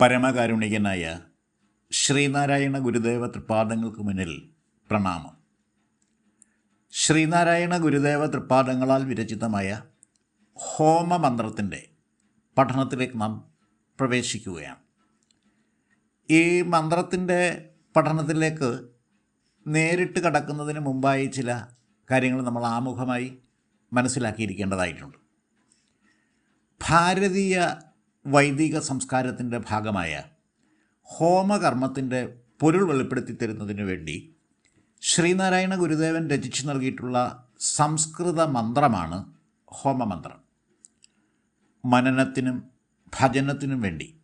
പരമകാരുണികനായ ശ്രീനാരായണ ഗുരുദേവ തൃപ്പാദങ്ങൾക്ക് മുന്നിൽ പ്രണാമം. ശ്രീനാരായണ ഗുരുദേവ തൃപ്പാദങ്ങളാൽ വിരചിതമായ ഹോമമന്ത്രത്തിന്റെ പഠനത്തിലേക്ക് നാം പ്രവേശിക്കുകയാണ്. ഈ മന്ത്രത്തിന്റെ പഠനത്തിലേക്ക് നേരിട്ട് കടക്കുന്നതിന് മുമ്പായി ചില കാര്യങ്ങൾ നമ്മൾ ആമുഖമായി മനസ്സിലാക്കിയിരിക്കേണ്ടതായിട്ടുണ്ട്. ഭാരതീയ വൈദിക സംസ്കാരത്തിന്റെ ഭാഗമായ ഹോമകർമ്മത്തിന്റെ പൊരുൾ വെളിപ്പെടുത്തി തരുന്നതിനു വേണ്ടി ശ്രീനാരായണ ഗുരുദേവൻ രചിച്ചു നൽകിയിട്ടുള്ള സംസ്കൃത മന്ത്രമാണ് ഹോമമന്ത്രം. മനനത്തിനും ഭജനത്തിനും വേണ്ടി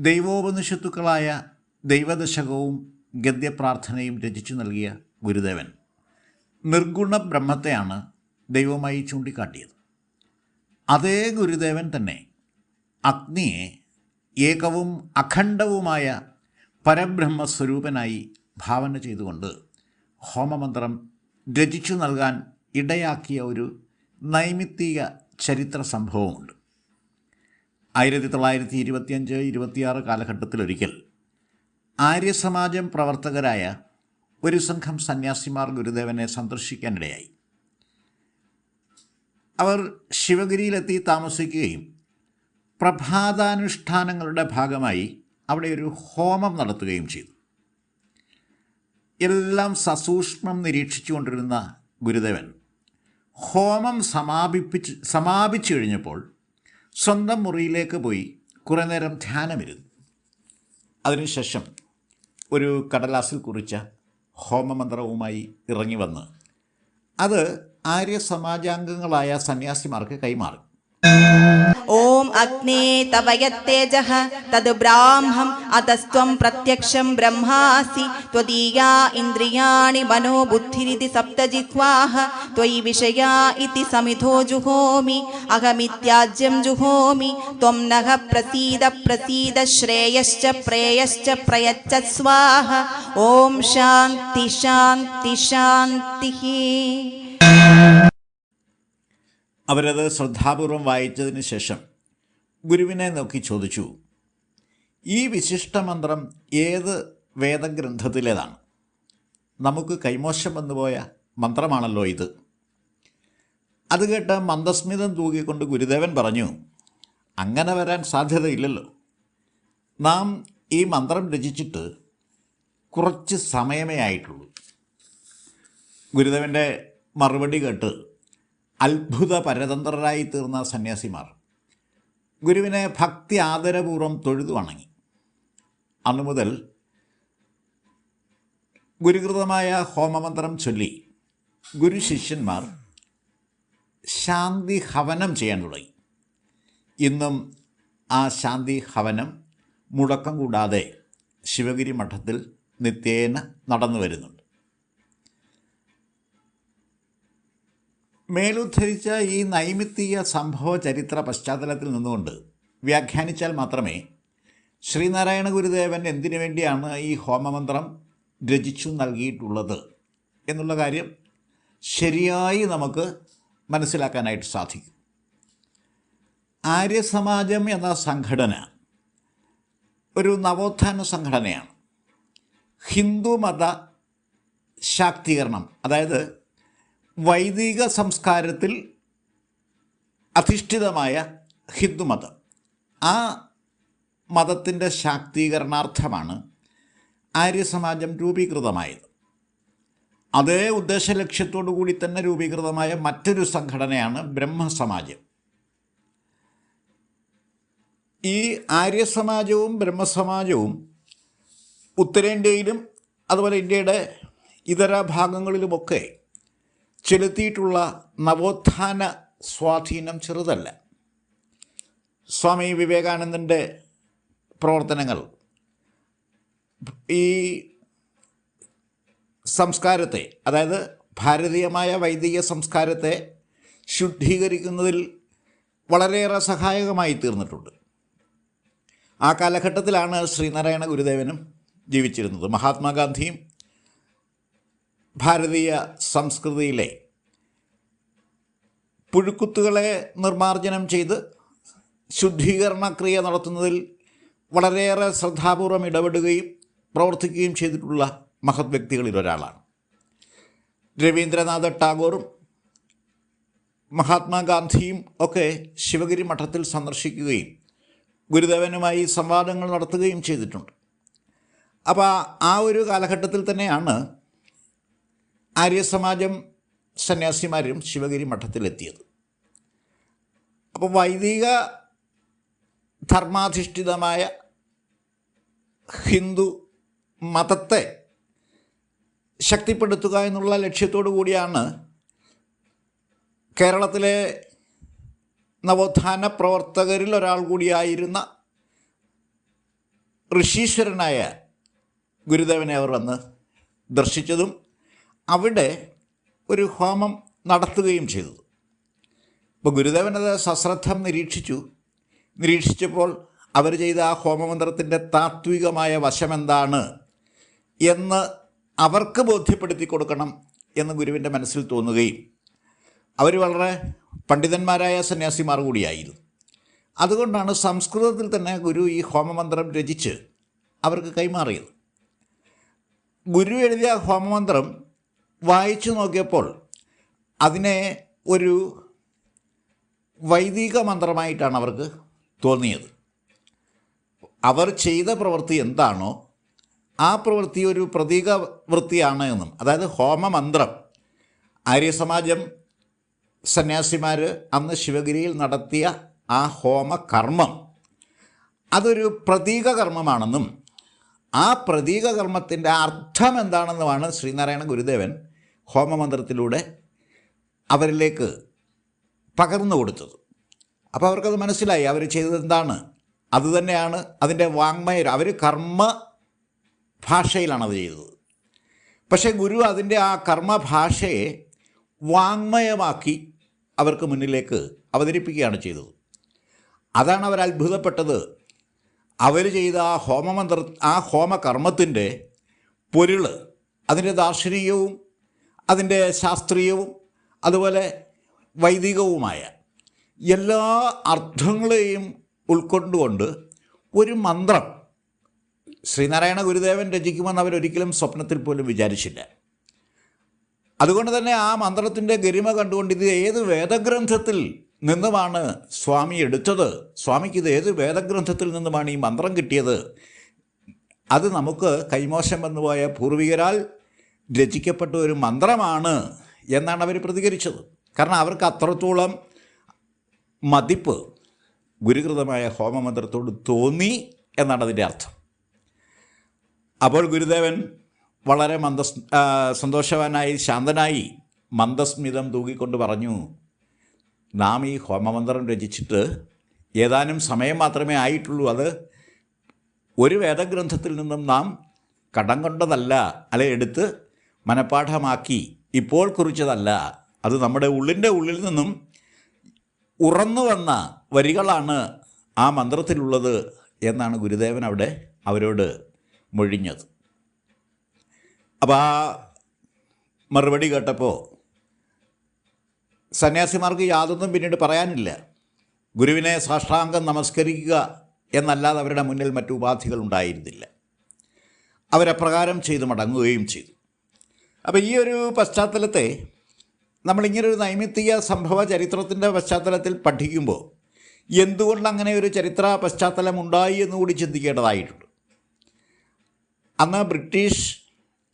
ദൈവോപനിഷത്തുക്കളായ ദൈവദശകവും ഗദ്യപ്രാർത്ഥനയും രചിച്ചു നൽകിയ ഗുരുദേവൻ നിർഗുണ ബ്രഹ്മത്തെയാണ് ദൈവമായി ചൂണ്ടിക്കാട്ടിയത്. അതേ ഗുരുദേവൻ തന്നെ അഗ്നിയെ ഏകവും അഖണ്ഡവുമായ പരബ്രഹ്മസ്വരൂപനായി ഭാവന ചെയ്തുകൊണ്ട് ഹോമമന്ത്രം രചിച്ചു നൽകാൻ ഇടയാക്കിയ ഒരു നൈമിത്തിക ചരിത്ര സംഭവമുണ്ട്. ആയിരത്തി തൊള്ളായിരത്തി ഇരുപത്തിയഞ്ച് ഇരുപത്തിയാറ് കാലഘട്ടത്തിലൊരിക്കൽ ആര്യസമാജം പ്രവർത്തകരായ ഒരു സംഘം സന്യാസിമാർ ഗുരുദേവനെ സന്ദർശിക്കാനിടയായി. അവർ ശിവഗിരിയിലെത്തി താമസിക്കുകയും പ്രഭാതാനുഷ്ഠാനങ്ങളുടെ ഭാഗമായി അവിടെ ഒരു ഹോമം നടത്തുകയും ചെയ്തു. എല്ലാം സസൂക്ഷ്മം നിരീക്ഷിച്ചുകൊണ്ടിരുന്ന ഗുരുദേവൻ ഹോമം സമാപിപ്പിച്ച് സമാപിച്ചു കഴിഞ്ഞപ്പോൾ സ്വന്തം മുറിയിലേക്ക് പോയി കുറേ നേരം ധ്യാനമിരുന്നു. അതിനുശേഷം ഒരു കടലാസിൽ കുറിച്ച ഹോമമന്ത്രവുമായി ഇറങ്ങി വന്ന് അത് ആര്യ സമാജാംഗങ്ങളായ സന്യാസിമാർക്ക് കൈമാറി. ॐ अग्ने तव यत्तेजः तद् ब्राह्मम् अतस्त्वं प्रत्यक्षं ब्रह्मासि। त्वदीया इन्द्रियाणि मनो बुद्धिरिति सप्तजिह्वाः त्वयि विषया इति समिधो जुहोमि। अहमित्याज्यं जुहोमि। त्वं नः प्रसीद प्रसीद श्रेयश्च प्रेयश्च प्रयच्छ स्वाहा। ॐ शान्ति शान्ति शान्तिः അവരത് ശ്രദ്ധാപൂർവം വായിച്ചതിന് ശേഷം ഗുരുവിനെ നോക്കി ചോദിച്ചു ഈ വിശിഷ്ട മന്ത്രം ഏത് വേദഗ്രന്ഥത്തിലേതാണ്? നമുക്ക് കൈമോശം വന്നുപോയ മന്ത്രമാണല്ലോ ഇത്. അത് കേട്ട് മന്ദസ്മിതം തൂകിക്കൊണ്ട് ഗുരുദേവൻ പറഞ്ഞു അങ്ങനെ വരാൻ സാധ്യതയില്ലല്ലോ. നാം ഈ മന്ത്രം രചിച്ചിട്ട് കുറച്ച് സമയമേ ആയിട്ടുള്ളൂ. ഗുരുദേവന്റെ മറുപടി കേട്ട് അത്ഭുത പരതന്ത്രരായി തീർന്ന സന്യാസിമാർ. ഗുരുവിനെ ഭക്തി ആദരപൂർവം തൊഴുതു വണങ്ങി. അന്നു മുതൽ ഗുരുകൃതമായ ഹോമമന്ത്രം ചൊല്ലി ഗുരു ശിഷ്യന്മാർ ശാന്തി ഹവനം ചെയ്യാൻ തുടങ്ങി. ഇന്നും ആ ശാന്തി ഹവനം മുടക്കം കൂടാതെ ശിവഗിരി മഠത്തിൽ നിത്യേന നടന്നു വരുന്നുണ്ട്. മേലുദ്ധരിച്ച ഈ നൈമിത്തിക സംഭവ ചരിത്ര പശ്ചാത്തലത്തിൽ നിന്നുകൊണ്ട് വ്യാഖ്യാനിച്ചാൽ മാത്രമേ ശ്രീനാരായണ ഗുരുദേവൻ എന്തിനു വേണ്ടിയാണ് ഈ ഹോമമന്ത്രം രചിച്ചു നൽകിയിട്ടുള്ളത് എന്നുള്ള കാര്യം ശരിയായി നമുക്ക് മനസ്സിലാക്കാനായിട്ട് സാധിക്കും. ആര്യസമാജം എന്ന സംഘടന ഒരു നവോത്ഥാന സംഘടനയാണ്. ഹിന്ദുമത ശാക്തീകരണം അതായത് വൈദിക സംസ്കാരത്തിൽ അധിഷ്ഠിതമായ ഹിന്ദുമതം ആ മതത്തിന്റെ ശാക്തീകരണാർത്ഥമാണ് ആര്യസമാജം രൂപീകൃതമായത്. അതേ ഉദ്ദേശലക്ഷ്യത്തോടു കൂടി തന്നെ രൂപീകൃതമായ മറ്റൊരു സംഘടനയാണ് ബ്രഹ്മസമാജം. ഈ ആര്യസമാജവും ബ്രഹ്മസമാജവും ഉത്തരേന്ത്യയിലും അതുപോലെ ഇന്ത്യയുടെ ഇതര ഭാഗങ്ങളിലുമൊക്കെ ചെലുത്തിയിട്ടുള്ള നവോത്ഥാന സ്വാധീനം ചെറുതല്ല. സ്വാമി വിവേകാനന്ദന്റെ പ്രവർത്തനങ്ങൾ ഈ സംസ്കാരത്തെ അതായത് ഭാരതീയമായ വൈദിക സംസ്കാരത്തെ ശുദ്ധീകരിക്കുന്നതിൽ വളരെയേറെ സഹായകമായി തീർന്നിട്ടുണ്ട്. ആ കാലഘട്ടത്തിലാണ് ശ്രീനാരായണ ഗുരുദേവനും ജീവിച്ചിരുന്നത്. മഹാത്മാഗാന്ധിയും ഭാരതീയ സംസ്കൃതിയിലെ പുഴുക്കുത്തുകളെ നിർമ്മാർജനം ചെയ്ത് ശുദ്ധീകരണ ക്രിയ നടത്തുന്നതിൽ വളരെയേറെ ശ്രദ്ധാപൂർവം ഇടപെടുകയും പ്രവർത്തിക്കുകയും ചെയ്തിട്ടുള്ള മഹത് വ്യക്തികളിൽ ഒരാളാണ്. രവീന്ദ്രനാഥ ടാഗോറും മഹാത്മാഗാന്ധിയും ഒക്കെ ശിവഗിരി മഠത്തിൽ സന്ദർശിക്കുകയും ഗുരുദേവനുമായി സംവാദങ്ങൾ നടത്തുകയും ചെയ്തിട്ടുണ്ട്. അപ്പോൾ ആ ഒരു കാലഘട്ടത്തിൽ തന്നെയാണ് ആര്യസമാജം സന്യാസിമാരും ശിവഗിരി മഠത്തിലെത്തിയത്. അപ്പോൾ വൈദിക ധർമാധിഷ്ഠിതമായ ഹിന്ദു മതത്തെ ശക്തിപ്പെടുത്തുക എന്നുള്ള ലക്ഷ്യത്തോടു കൂടിയാണ് കേരളത്തിലെ നവോത്ഥാന പ്രവർത്തകരിൽ ഒരാൾ കൂടിയായിരുന്ന ഋഷീശ്വരനായ ഗുരുദേവനെ അവർ വന്ന് ദർശിച്ചതും അവിടെ ഒരു ഹോമം നടത്തുകയും ചെയ്തു. ഇപ്പോൾ ഗുരുദേവനത് സശ്രദ്ധം നിരീക്ഷിച്ചു. നിരീക്ഷിച്ചപ്പോൾ അവർ ചെയ്ത ആ ഹോമമന്ത്രത്തിന്റെ താത്വികമായ വശമെന്താണ് എന്ന് അവർക്ക് ബോധ്യപ്പെടുത്തി കൊടുക്കണം എന്ന് ഗുരുവിന്റെ മനസ്സിൽ തോന്നുകയും അവർ വളരെ പണ്ഡിതന്മാരായ സന്യാസിമാർ കൂടിയായിരുന്നു. അതുകൊണ്ടാണ് സംസ്കൃതത്തിൽ തന്നെ ഗുരു ഈ ഹോമമന്ത്രം രചിച്ച് അവർക്ക് കൈമാറിയത്. ഗുരു എഴുതിയ ഹോമമന്ത്രം വായിച്ചു നോക്കിയപ്പോൾ അതിനെ ഒരു വൈദിക മന്ത്രമായിട്ടാണ് അവർക്ക് തോന്നിയത്. അവർ ചെയ്ത പ്രവൃത്തി എന്താണോ ആ പ്രവൃത്തി ഒരു പ്രതീക വൃത്തിയാണ് എന്നും അതായത് ഹോമമന്ത്രം. ആര്യസമാജം സന്യാസിമാർ അന്ന് ശിവഗിരിയിൽ നടത്തിയ ആ ഹോമകർമ്മം അതൊരു പ്രതീക കർമ്മമാണെന്നും ആ പ്രതീക കർമ്മത്തിന്റെ അർത്ഥം എന്താണെന്നുമാണ് ശ്രീനാരായണ ഗുരുദേവൻ ഹോമമന്ത്രത്തിലൂടെ അവരിലേക്ക് പകർന്നു കൊടുത്തത്. അപ്പോൾ അവർക്കത് മനസ്സിലായി. അവർ ചെയ്തതെന്താണ്? അതുതന്നെയാണ് അതിന്റെ വാങ്മയം അവർ കർമ്മ ഭാഷയിലാണ് അത് ചെയ്തത്. പക്ഷേ ഗുരു അതിന്റെ ആ കർമ്മഭാഷയെ വാങ്മയമാക്കി അവർക്ക് മുന്നിലേക്ക് അവതരിപ്പിക്കുകയാണ് ചെയ്തത്. അതാണ് അവർ അത്ഭുതപ്പെട്ടത്. അവർ ചെയ്ത ആ ഹോമമന്ത്ര ആ ഹോമകർമ്മത്തിന്റെ പൊരുൾ അതിന്റെ ദാർശനികവും അതിന്റെ ശാസ്ത്രീയവും അതുപോലെ വൈദികവുമായ എല്ലാ അർത്ഥങ്ങളെയും ഉൾക്കൊണ്ടുകൊണ്ട് ഒരു മന്ത്രം ശ്രീനാരായണ ഗുരുദേവൻ രചിക്കുമെന്ന് അവരൊരിക്കലും സ്വപ്നത്തിൽ പോലും വിചാരിച്ചില്ല. അതുകൊണ്ട് തന്നെ ആ മന്ത്രത്തിന്റെ ഗരിമ കണ്ടുകൊണ്ട് ഇത് ഏത് വേദഗ്രന്ഥത്തിൽ നിന്നുമാണ് സ്വാമി എടുത്തത് സ്വാമിക്ക് ഇത് ഏത് വേദഗ്രന്ഥത്തിൽ നിന്നുമാണ് ഈ മന്ത്രം കിട്ടിയത് അത് നമുക്ക് കൈമോശം വന്നുപോയ പൂർവികരാൽ രചിക്കപ്പെട്ട ഒരു മന്ത്രമാണ് എന്നാണ് അവർ പ്രതികരിച്ചത്. കാരണം അവർക്ക് അത്രത്തോളം മതിപ്പ് ഗുരുകൃതമായ ഹോമമന്ത്രത്തോട് തോന്നി എന്നാണ് അതിന്റെ അർത്ഥം. അപ്പോൾ ഗുരുദേവൻ വളരെ മന്ദസ് സന്തോഷവാനായി ശാന്തനായി മന്ദസ്മിതം തൂകിക്കൊണ്ട് പറഞ്ഞു നാം ഈ ഹോമമന്ത്രം രചിച്ചിട്ട് ഏതാനും സമയം മാത്രമേ ആയിട്ടുള്ളൂ. അത് ഒരു വേദഗ്രന്ഥത്തിൽ നിന്നും നാം കടം കൊണ്ടതല്ല. അല്ലെ എടുത്ത് മനഃപ്പാഠമാക്കി ഇപ്പോൾ കുറിച്ചതല്ല. അത് നമ്മുടെ ഉള്ളിന്റെ ഉള്ളിൽ നിന്നും ഉറന്നു വന്ന വരികളാണ് ആ മന്ത്രത്തിലുള്ളത് എന്നാണ് ഗുരുദേവൻ അവിടെ അവരോട് മൊഴിഞ്ഞത്. അപ്പോൾ ആ മറുപടി കേട്ടപ്പോൾ സന്യാസിമാർക്ക് യാതൊന്നും പിന്നീട് പറയാനില്ല. ഗുരുവിനെ സാഷ്ടാംഗം നമസ്കരിക്കുക എന്നല്ലാതെ അവരുടെ മുന്നിൽ മറ്റു ഉപാധികൾ ഉണ്ടായിരുന്നില്ല. അവരപ്രകാരം ചെയ്ത് മടങ്ങുകയും ചെയ്തു. അപ്പോൾ ഈ ഒരു പശ്ചാത്തലത്തെ നമ്മളിങ്ങനൊരു നൈമിത്തിക സംഭവ ചരിത്രത്തിന്റെ പശ്ചാത്തലത്തിൽ പഠിക്കുമ്പോൾ എന്തുകൊണ്ട് അങ്ങനെ ഒരു ചരിത്ര പശ്ചാത്തലം ഉണ്ടായി എന്നുകൂടി ചിന്തിക്കേണ്ടതായിട്ടുണ്ട്. അന്ന് ബ്രിട്ടീഷ്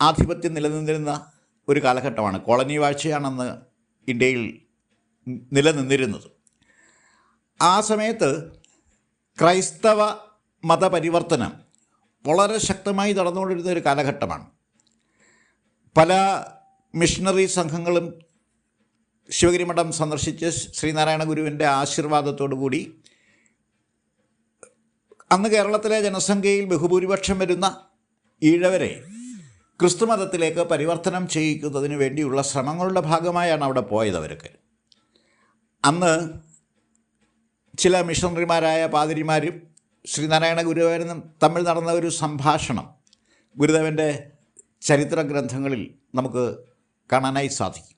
ആധിപത്യം നിലനിന്നിരുന്ന ഒരു കാലഘട്ടമാണ്. കോളനി വാഴ്ചയാണെന്ന് ഇന്ത്യയിൽ നിലനിന്നിരുന്നത്. ആ സമയത്ത് ക്രൈസ്തവ മതപരിവർത്തനം വളരെ ശക്തമായി നടന്നുകൊണ്ടിരുന്ന ഒരു കാലഘട്ടമാണ്. പല മിഷണറി സംഘങ്ങളും ശിവഗിരി മഠം സന്ദർശിച്ച് ശ്രീനാരായണ ഗുരുവിന്റെ ആശീർവാദത്തോടു കൂടി അന്ന് കേരളത്തിലെ ജനസംഖ്യയിൽ ബഹുഭൂരിപക്ഷം വരുന്ന ഈഴവരെ ക്രിസ്തുമതത്തിലേക്ക് പരിവർത്തനം ചെയ്യിക്കുന്നതിന് വേണ്ടിയുള്ള ശ്രമങ്ങളുടെ ഭാഗമായാണ് അവിടെ പോയത് അവരൊക്കെ. അന്ന് ചില മിഷണറിമാരായ പാതിരിമാരും ശ്രീനാരായണ ഗുരുദേവനും തമ്മിൽ നടന്ന ഒരു സംഭാഷണം ഗുരുദേവന്റെ ചരിത്ര ഗ്രന്ഥങ്ങളിൽ നമുക്ക് കാണാനായി സാധിക്കും.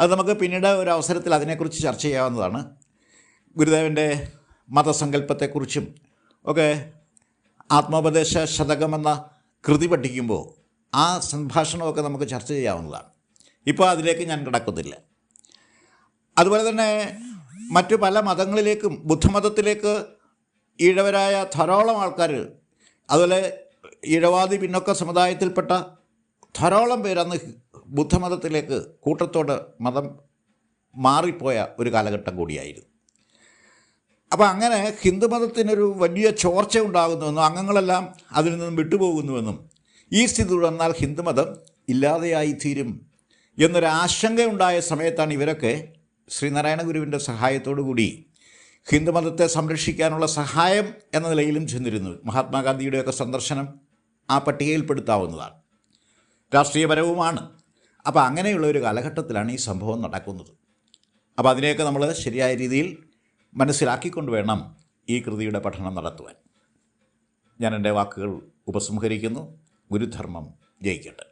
അത് നമുക്ക് പിന്നീട് ഒരു അവസരത്തിൽ അതിനെക്കുറിച്ച് ചർച്ച ചെയ്യാവുന്നതാണ്. ഗുരുദേവന്റെ മതസങ്കല്പത്തെക്കുറിച്ചും ഒക്കെ ആത്മോപദേശ ശതകമെന്ന കൃതി പഠിക്കുമ്പോൾ ആ സംഭാഷണമൊക്കെ നമുക്ക് ചർച്ച ചെയ്യാവുന്നതാണ്. ഇപ്പോൾ അതിലേക്ക് ഞാൻ കിടക്കുന്നില്ല. അതുപോലെ തന്നെ മറ്റു പല മതങ്ങളിലേക്കും ബുദ്ധമതത്തിലേക്ക് ഈഴവരായ ധാരാളം ആൾക്കാർ അതുപോലെ ഈഴവാദി പിന്നോക്ക സമുദായത്തിൽപ്പെട്ട ധാരാളം പേരന്ന് ബുദ്ധമതത്തിലേക്ക് കൂട്ടത്തോട് മതം മാറിപ്പോയ ഒരു കാലഘട്ടം കൂടിയായിരുന്നു. അപ്പോൾ അങ്ങനെ ഹിന്ദുമതത്തിനൊരു വലിയ ചോർച്ച ഉണ്ടാകുന്നുവെന്നും അംഗങ്ങളെല്ലാം അതിൽ നിന്നും വിട്ടുപോകുന്നുവെന്നും ഈ സ്ഥിതി തുടർന്നാൽ ഹിന്ദുമതം ഇല്ലാതെയായി തീരും എന്നൊരു ആശങ്കയുണ്ടായ സമയത്താണ് ഇവരൊക്കെ ശ്രീനാരായണ ഗുരുവിന്റെ സഹായത്തോടു കൂടി ഹിന്ദുമതത്തെ സംരക്ഷിക്കാനുള്ള സഹായം എന്ന നിലയിലും ചെന്നിരുന്നു മഹാത്മാഗാന്ധിയുടെയൊക്കെ സന്ദർശനം ആ പട്ടികയിൽപ്പെടുത്താവുന്നതാണ്. രാഷ്ട്രീയപരവുമാണ്. അപ്പോൾ അങ്ങനെയുള്ള ഒരു കാലഘട്ടത്തിലാണ് ഈ സംഭവം നടക്കുന്നത്. അപ്പോൾ അതിനെയൊക്കെ നമ്മൾ ശരിയായ രീതിയിൽ മനസ്സിലാക്കിക്കൊണ്ട് വേണം ഈ കൃതിയുടെ പഠനം നടത്തുവാൻ. ഞാൻ എന്റെ വാക്കുകൾ ഉപസംഹരിക്കുന്നു. ഗുരുധർമ്മം ജയിക്കട്ടെ.